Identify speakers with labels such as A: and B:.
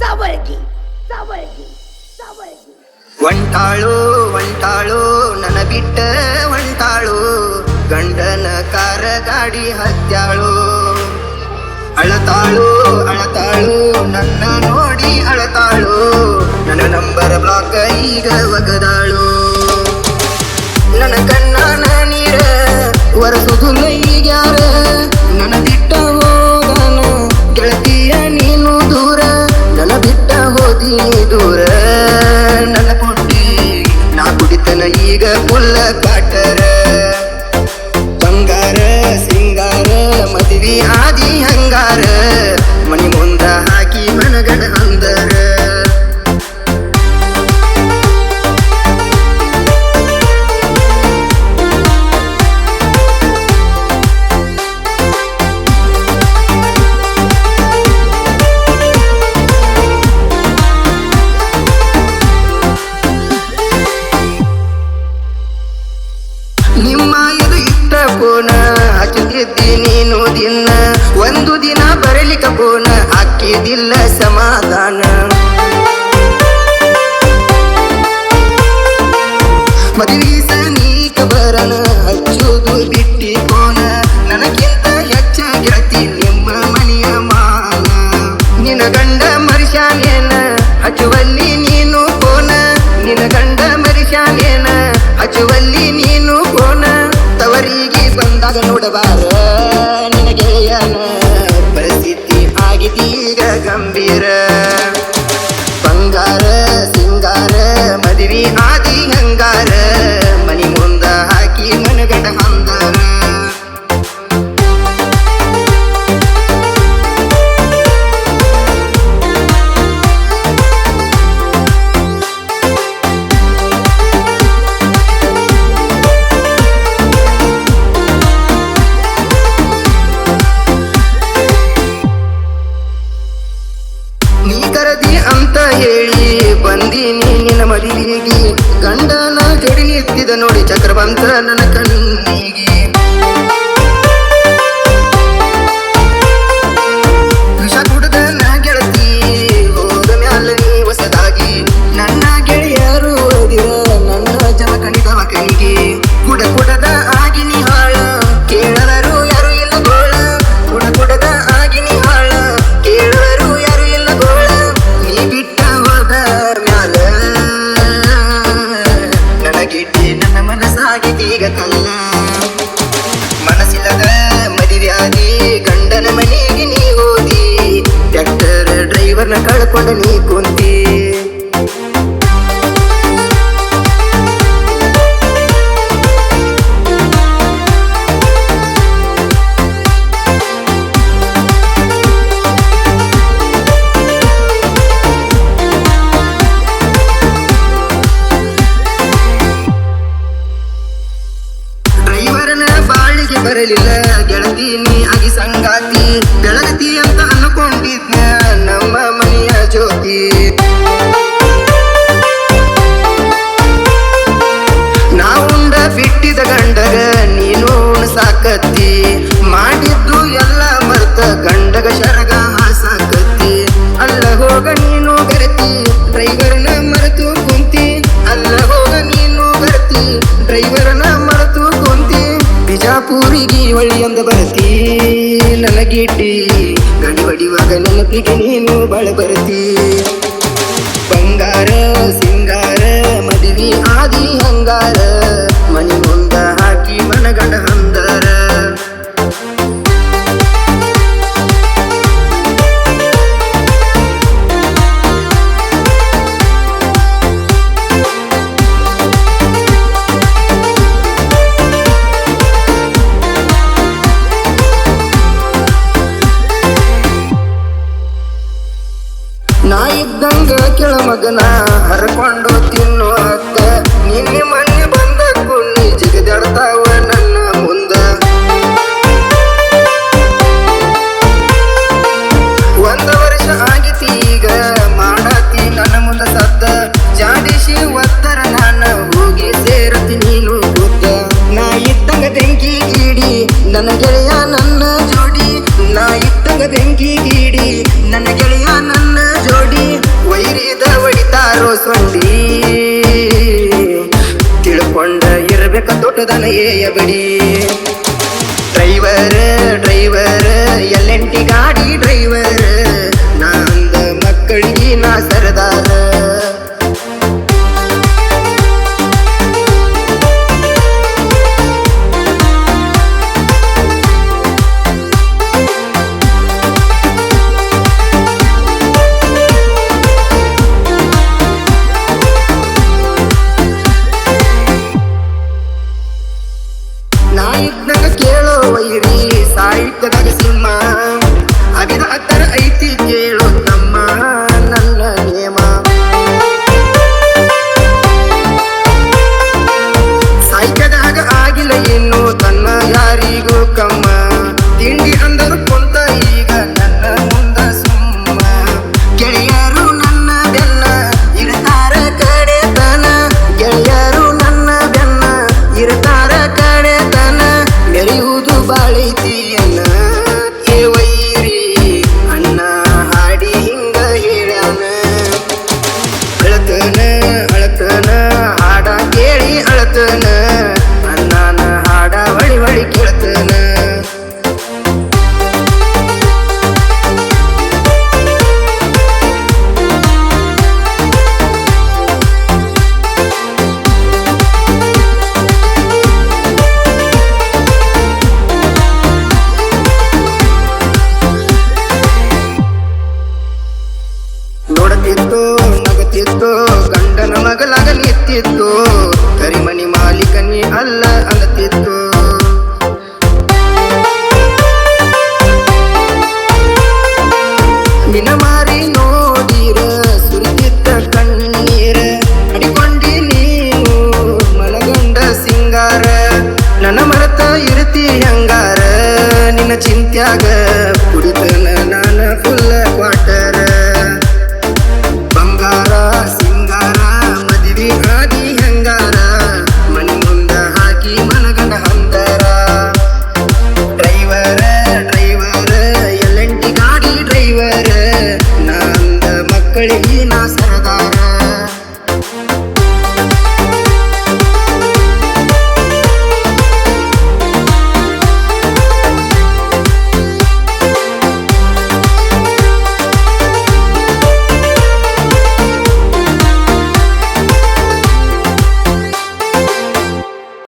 A: ಸವರ್ಗಿ ಸವರ್ಗಿ ಸವರ್ಗಿ
B: ಒಂಟಾಳು ಒಂಟಾಳು ನನ ಬಿಟ್ಟ ಒಂಟಾಳು, ಗಂಡನ ಕಾರ ಗಾಡಿ ಹತ್ಯಾಳು. ಅಳತಾಳು ಅಳತಾಳು, ನನ್ನ ನೋಡಿ ಅಳತಾಳು. ನನ್ನ ನಂಬರ್ ಬ್ಲಾಕ್ ಈಗ ಒಗದ ದೂರ ನನ್ನ ಪುಟ್ಟಿ. ನಾ ಕುಡಿತನ ಈಗ ಫುಲ್ಲ ಹಚ್ಚುತ್ತಿದ್ದಿ ನೀನು ದಿನ. ಒಂದು ದಿನ ಬರಲಿಕ ಕೋನ ಹಾಕಿದಿಲ್ಲ ಸಮಾಧಾನ. ಮದುವೆ ಸನೀಕ ಬರನ, ಹಚ್ಚುದು ಬಿಟ್ಟಿ ಕೋನ ನನಗಿಂತ ಹೆಚ್ಚಾಗಿರತಿ ನಿಮ್ಮ ಮನೆಯ ಮಾನ. ನಿನ್ನ ಗಂಡ ಮರಿಶಾನೇನ ಹಚ್ಚುವಲ್ಲಿ ನೀನು ಕೋನ ನಿನ್ನ ಗಂಡ ಮರಿಶಾನೇನ ಹಚ್ಚುವಲ್ಲಿ ನೀನು ಕೋನ ತವರಿಗೆ ಬಂದಾಗ ನೋಡಬಾರ. ನಿನಗೆ ಪರಿಸ್ಥಿತಿ ಆಗಿದೀಗ ಗಂಭೀರ. ನೋಡಿ ಚಕ್ರವಂತ ನನ್ನ ಕಣ್ಣಿಗೆ. ಟ್ರ್ಯಾಕ್ಟರ್ ಡ್ರೈವರ್ನ ಕಳ್ಕೊಂಡ ನೀ ಕುಂತಿ ಡ್ರೈವರ್ನ ಬಾಳಿಗೆ ಬರಲಿಲ್ಲ ಗೆಳತಿ ನೀ ಆಗಿ ಸಂಗಾತಿ ನನಗಿಟ್ಟಿ ಗಡಿ ಹೊಡಿವಾಗ ನೆನಪಿಗೆ ನೀನು ಬಳ ಬರ್ತಿ. ಬಂಗಾರ, ಸಿಂಗಾರ, ಮದುವೆ ಆದಿ ಹಂಗಾರ. ಮನಿ ಮುಂದ ಹಾಕಿ ಮನಗಂಡ ಹಂದರ. ನಾ ಇದ್ದಂಗ ಕೆಳ ಮಗನ ಹರ್ಕೊಂಡು ತಿನ್ನು ಹಕ್ಕ ನಿನ್ನೆ தனையே எப்படி driver driver L and T காடி டிரைவரு நான் அந்த மக்களுக்கு நான் சரதாரு ಅಳತನ ಅಣ್ಣನ ಹಾಡ ಬಳಿ ಹೊಳಿ ಕೇಳ್ತನ. ನೋಡತಿತ್ತು ನಗತಿತ್ತು ಗಂಡನ ಮಗಲಾಗ ನಿಂತಿತ್ತು. ಹೊಟ್ಯಾಗ ಕುಡಿತ